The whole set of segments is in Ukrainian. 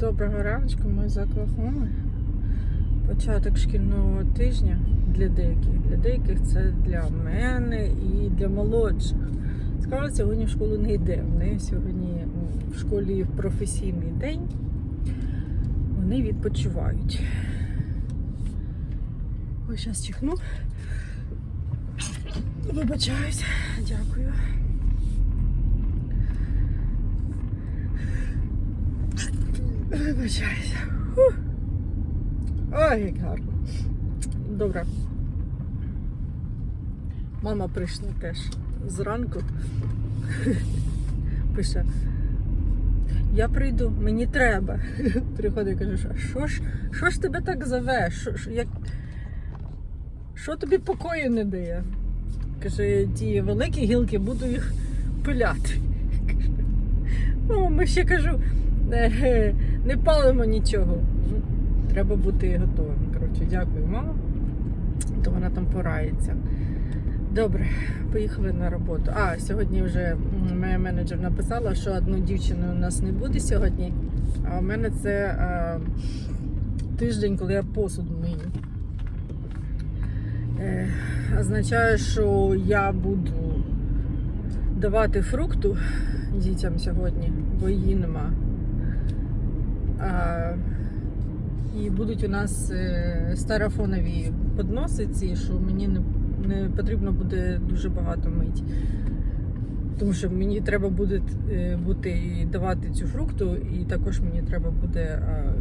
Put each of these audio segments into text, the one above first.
Доброго раночку, ми з Оклахоми. Початок шкільного тижня для деяких. Для деяких це для мене і для молодших. Скажу, сьогодні в школу не йде. В неї сьогодні в школі професійний день. Вони відпочивають. Ось зараз чихну. Вибачаюсь. Дякую. Вибачаюся. Ой, як гарно. Добре. Мама прийшла теж зранку. Пише. Я прийду, мені треба. Приходить і каже, «А що ж, що ж тебе так зове? Що, що, як... що тобі покою не дає? Каже, ті великі гілки буду їх пиляти. Ну, ми ще кажу, «Е, не палимо нічого. Ну, Треба бути готовим. Коротше, дякую, мама. То вона там порається. Добре, поїхали на роботу. А, сьогодні вже моя менеджер написала, що одну дівчину у нас не буде сьогодні. А у мене це а, тиждень, коли я посуд мию. Е, означає, що я буду давати фрукту дітям сьогодні, бо її нема. І будуть у нас е, старафонові подноси ці, що мені не, не потрібно буде дуже багато мить. Тому що мені треба буде е, бути і давати цю фрукту, і також мені треба буде а,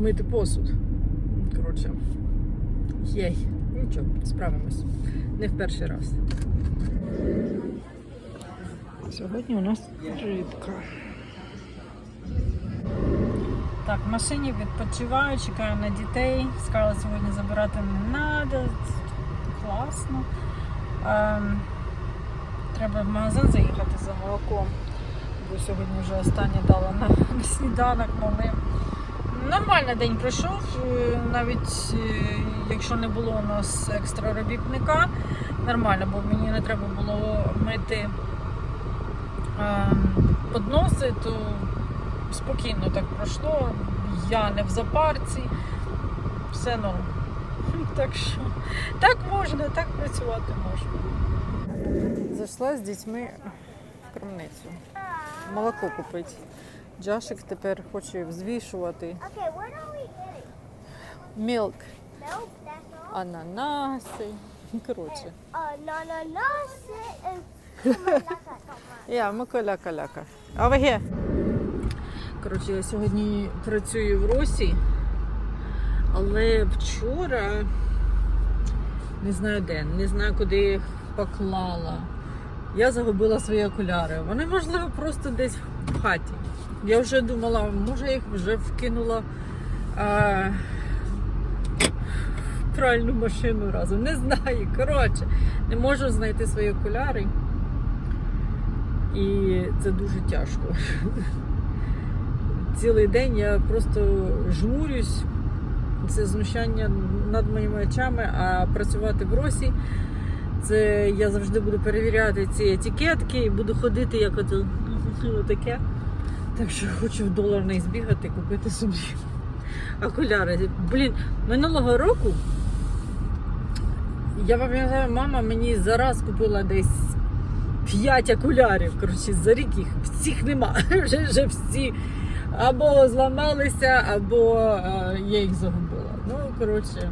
мити посуд. Коротше, єй, нічого, справимось. Не в перший раз. Сьогодні у нас рибка. Так, в машині відпочиваю, чекаю на дітей. Сказала сьогодні забирати не треба. Класно. Ем, треба в магазин заїхати за молоком. Бо сьогодні вже останнє дала на, сніданок малим. Нормально день пройшов, е, навіть е, якщо не було у нас екстра робітника, нормально, бо мені не треба було мити подноси, то спокійно так пройшло. Я не в запарці, все норм. Так що так можна, так працювати можна. Зайшла з дітьми в крамницю. Молоко купити. Джашик тепер хоче взвішувати. Мілк, ананаси. Коротше. Uh, ananasi and Malaka. Я, макаляка-ляка. А є? Коротше, я сьогодні працюю в Росі, але вчора не знаю де, не знаю, куди їх поклала. Я загубила свої окуляри. Вони, можливо, просто десь в хаті. Я вже думала, може їх вже вкинула а, в пральну машину разом. Не знаю. Коротше, не можу знайти свої окуляри. І це дуже тяжко. Цілий день я просто жмурюсь. Це знущання над моїми очами, а працювати в росі. Це я завжди буду перевіряти ці етикетки і буду ходити як таке. Так що хочу в доларний збігати, купити собі окуляри. Блін, минулого року я пам'ятаю, мама мені зараз купила десь п'ять окулярів. Коротше, за рік їх всіх нема. Вже, вже всі або зламалися, або е, я їх загубила. Ну, коротше,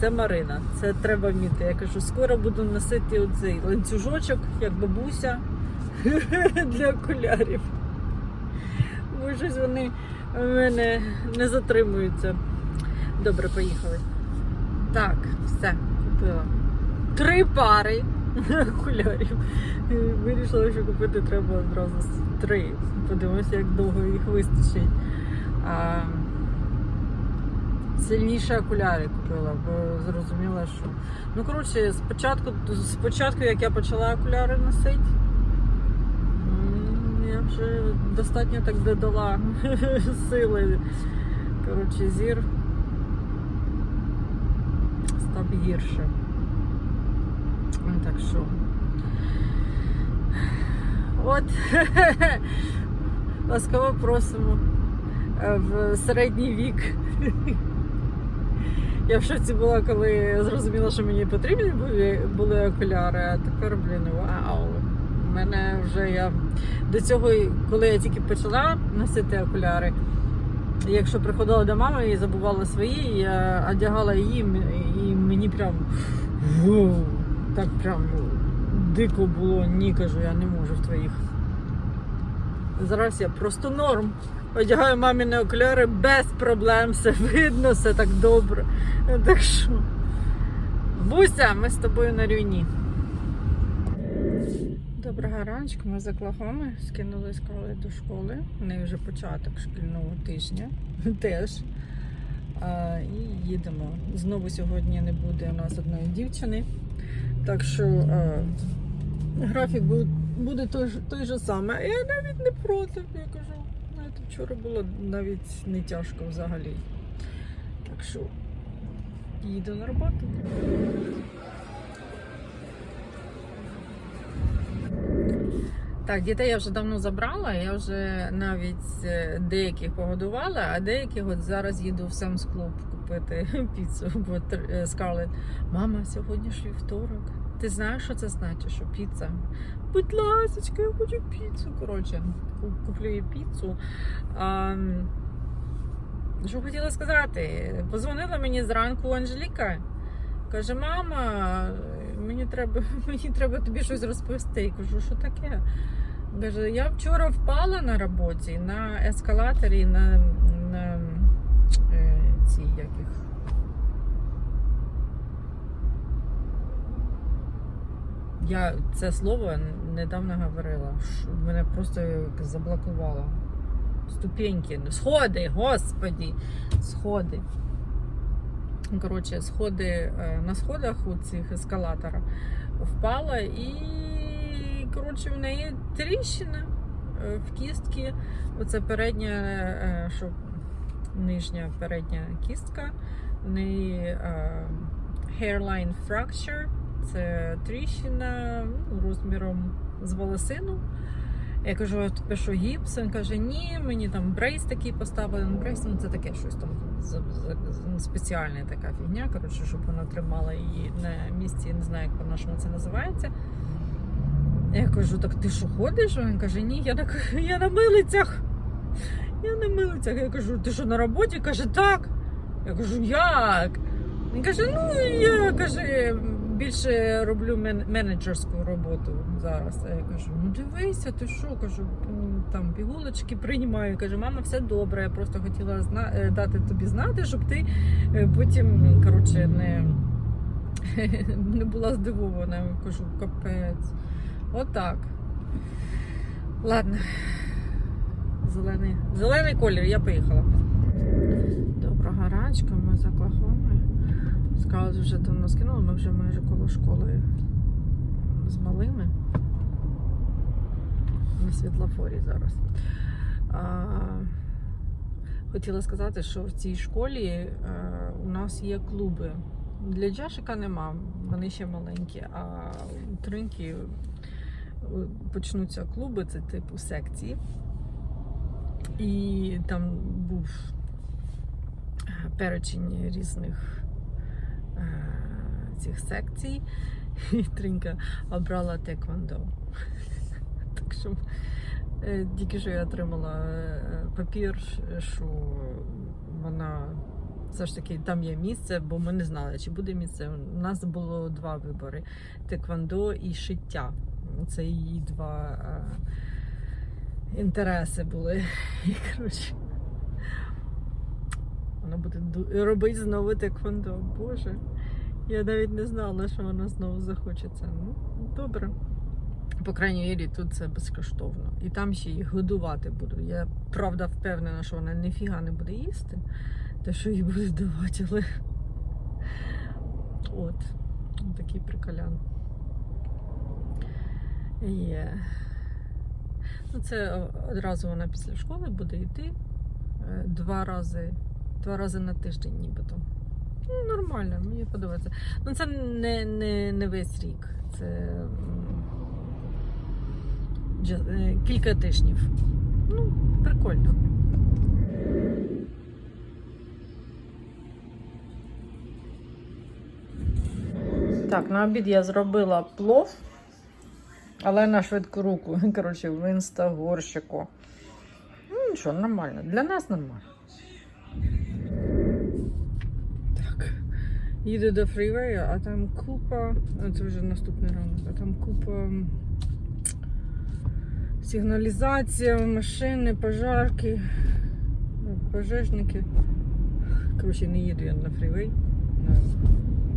це Марина. Це треба вміти. Я кажу, скоро буду носити оцей ланцюжочок, як бабуся, для окулярів. Бо щось вони в мене не затримуються. Добре, поїхали. Так, все, купила. Три пари окулярів. Вирішила, що купити треба одразу три. Подивимося, як довго їх вистачить. А, сильніші окуляри купила, бо зрозуміла, що. Ну, коротше, спочатку, спочатку, як я почала окуляри носити, я вже достатньо так додала сили. Коротше, зір став гірше. Так що От ласкаво просимо е, в середній вік. Я в шоці була, коли зрозуміла, що мені потрібні були, були окуляри, а тепер, блін, вау. У мене вже я до цього, коли я тільки почала носити окуляри, якщо приходила до мами і забувала свої, я одягала її, і мені прям так прям дико було. Ні, кажу, я не можу в твоїх. Зараз я просто норм. Одягаю маміні окуляри без проблем, все видно, все так добре. Так що, Буся, ми з тобою на рівні. Доброго раночку, ми з Оклахоми скинули з коли до школи. У неї вже початок шкільного тижня теж. А, і їдемо. Знову сьогодні не буде у нас одної дівчини. Так що а, графік буде, буде той, той же самий. Я навіть не проти, я кажу. Знаєте, вчора було навіть не тяжко взагалі. Так що їду на роботу. Так, дітей я вже давно забрала, я вже навіть е, деяких погодувала, а деяких от зараз їду в Sam's Club купити піцу. Бо е, Скарлетт, мама, сьогодні ж вівторок. Ти знаєш, що це значить, що піца? Будь ласочка, я хочу піцу. Коротше, куплю їй піцу. А, що хотіла сказати? Позвонила мені зранку Анжеліка. Каже, мама, мені треба, мені треба тобі щось розповісти. Я кажу, що таке? Каже, я вчора впала на роботі на ескалаторі на, на е, ці яких. Я це слово недавно говорила. Мене просто заблокувало. Ступеньки, сходи, господі, сходи. Коротше, сходи е, на сходах у цих ескалатора впала і коротше, в неї тріщина е, в кістці. Оце передня, е, що нижня передня кістка. В неї hairline fracture. Це тріщина ну, розміром з волосину. Я кажу, тепер що гіпс? Він каже, ні, мені там брейс такий поставили. Ну, брейс ну, це таке щось там за- спеціальна така фігня, коротше, щоб вона тримала її на місці, не знаю, як по-нашому це називається. Я кажу, так ти що ходиш? Він каже, ні, я на, я на милицях. Я на милицях. Я кажу, ти що на роботі? Каже, так. Я кажу, як? Він каже, ну я каже, більше роблю мен- менеджерську роботу зараз. А я кажу, ну дивися, ти що? кажу, там пігулочки приймаю. Каже, мама, все добре. Я просто хотіла е, дати тобі знати, щоб ти е, потім коротше, не, не була здивована. Я кажу, капець. Отак. Ладно. Зелений, зелений колір, я поїхала. Доброго раночка, ми з Оклахоми. Скаут вже давно скинула, ми вже майже коло школи з малими. На світлофорі зараз. А, хотіла сказати, що в цій школі е, у нас є клуби. Для Джашика нема, вони ще маленькі, а у Тринки е, почнуться клуби, це типу секції. І там був е, перечень різних цих секцій. І Тринка обрала теквондо. Так що е, тільки що я отримала е, папір, що вона все ж таки там є місце, бо ми не знали, чи буде місце. У нас було два вибори: теквондо і шиття. Це її два е, інтереси були. І коротше. Вона буде робити знову теквондо. Боже. Я навіть не знала, що вона знову захоче це. Ну, добре. По крайній мірі, тут це безкоштовно. І там ще їх годувати буду. Я правда впевнена, що вона ніфіга не буде їсти, те, що їй будуть давати, але. От. Такий приколян. Є. Ну, це одразу вона після школи буде йти е, два рази, два рази на тиждень, нібито. Ну, нормально, мені подобається. Ну, це не, не, не весь рік. Це е, Кілька тижнів. Ну, прикольно. Так, на обід я зробила плов, але на швидку руку. Коротше, в інстагорщику. Ну, нічого, нормально. Для нас нормально. Так. Їду до фрівею, а там купа. Це вже наступний ранок, а там купа сигналізація, машини, пожарки, пожежники. Коротше, не їду я на фрівей. На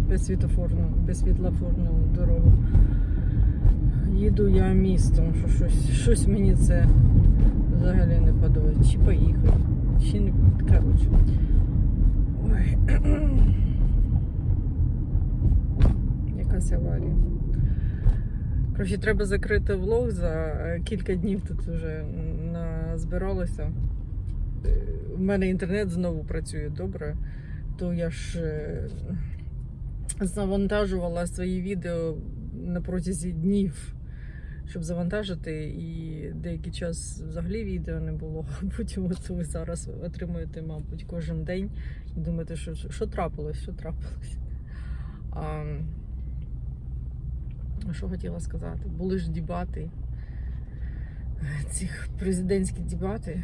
безсвітофорну, безсвітлофорну дорогу. Їду я містом, що щось, щось мені це взагалі не подобається. Чи поїхати, чи не коротше. Ой. Якась аварія. Коротше, треба закрити влог за е, кілька днів тут вже назбиралося. Е, В мене інтернет знову працює добре, то я ж е, завантажувала свої відео на протязі днів, щоб завантажити, і деякий час взагалі відео не було. Потім от ви зараз отримуєте, мабуть, кожен день і думаєте, що, що трапилось, що трапилось. А, що хотіла сказати? Були ж дебати, ці президентські дебати.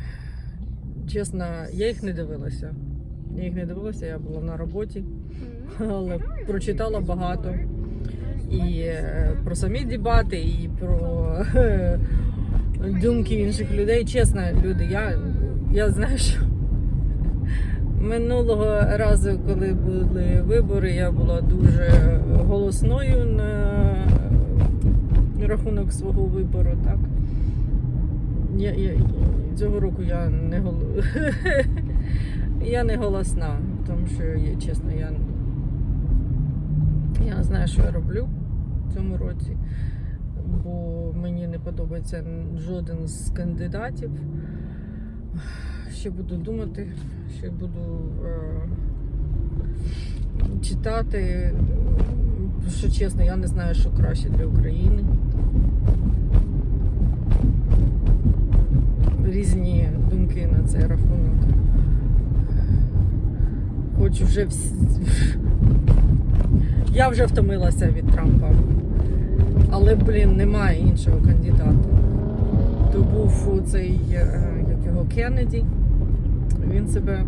Чесно, я їх не дивилася. Я їх не дивилася, я була на роботі, але прочитала багато. І е, про самі дебати, і про думки інших людей. Чесно, люди, я, я знаю, що минулого разу, коли були вибори, я була дуже голосною на рахунок свого вибору. Так? Я, я, цього року я не гол... я не голосна, тому що я, чесно, я, я не знаю, що я роблю в цьому році, бо мені не подобається жоден з кандидатів. Ще буду думати, ще буду е, читати. Що чесно, я не знаю, що краще для України. Різні думки на цей рахунок. Хочу вже всі... Я вже втомилася від Трампа. Але, блін, немає іншого кандидата. То був цей, е, як його Кеннеді. Він себе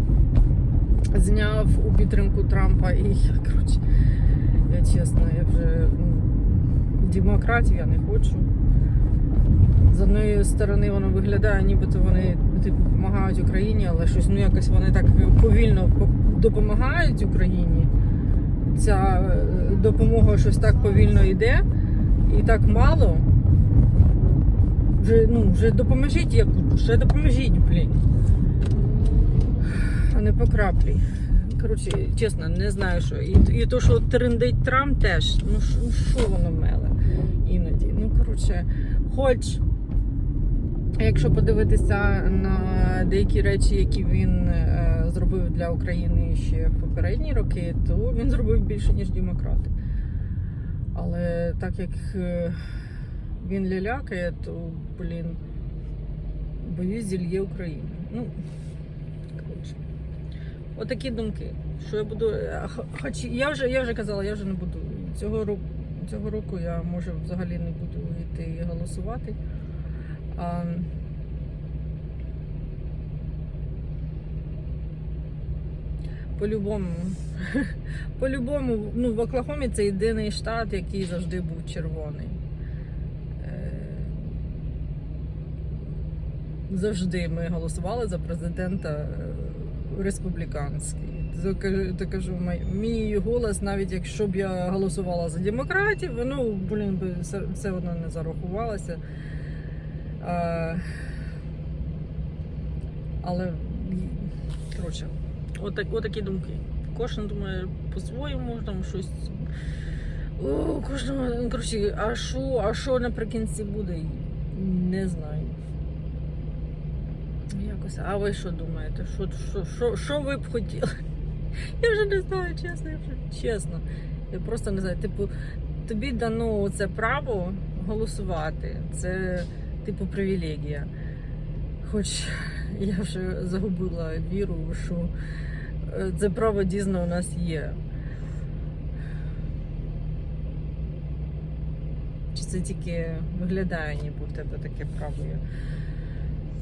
зняв у підтримку Трампа і я, коротше, я чесно, я вже демократів я не хочу. З одної сторони воно виглядає, нібито вони типу, допомагають Україні, але щось ну якось вони так повільно допомагають Україні. Ця е, допомога щось так повільно йде і так мало. Вже, ну, вже допоможіть, я кажу, ще допоможіть, блін. А не по краплі. Коротше, чесно, не знаю що. І, і то, що трендить Трамп теж, ну що- ну, воно меле іноді. Ну, коротше, хоч, якщо подивитися на деякі речі, які він е, зробив для України ще в попередні роки, то він зробив більше, ніж демократи. Але так як е, він лялякає, то, блін, боюсь, зільє Україну. Ну. Отакі думки. Що я буду. е, Хоч я вже, я вже казала, я вже не буду. Цього року, цього року я може взагалі не буду йти голосувати. А, по-любому, по-любому, ну, в Оклахомі це єдиний штат, який завжди був червоний. Е, Завжди ми голосували за президента е, республіканський. То кажу, мій голос, навіть якщо б я голосувала за демократів, воно, блін, би все, одно не зарахувалося. А, але коротше, отак, отакі думки. Кожен думає по-своєму, там щось. О, кожного, ну, коротше, а що, а що наприкінці буде? Не знаю. Якось, а ви що думаєте? Що, що, що, що ви б хотіли? Я вже не знаю, чесно, я вже чесно. Я просто не знаю. Типу, тобі дано це право голосувати. Це типу привілегія. Хоч я вже загубила віру, що е, це право дійсно у нас є. Чи це тільки виглядає, ніби в тебе таке право є.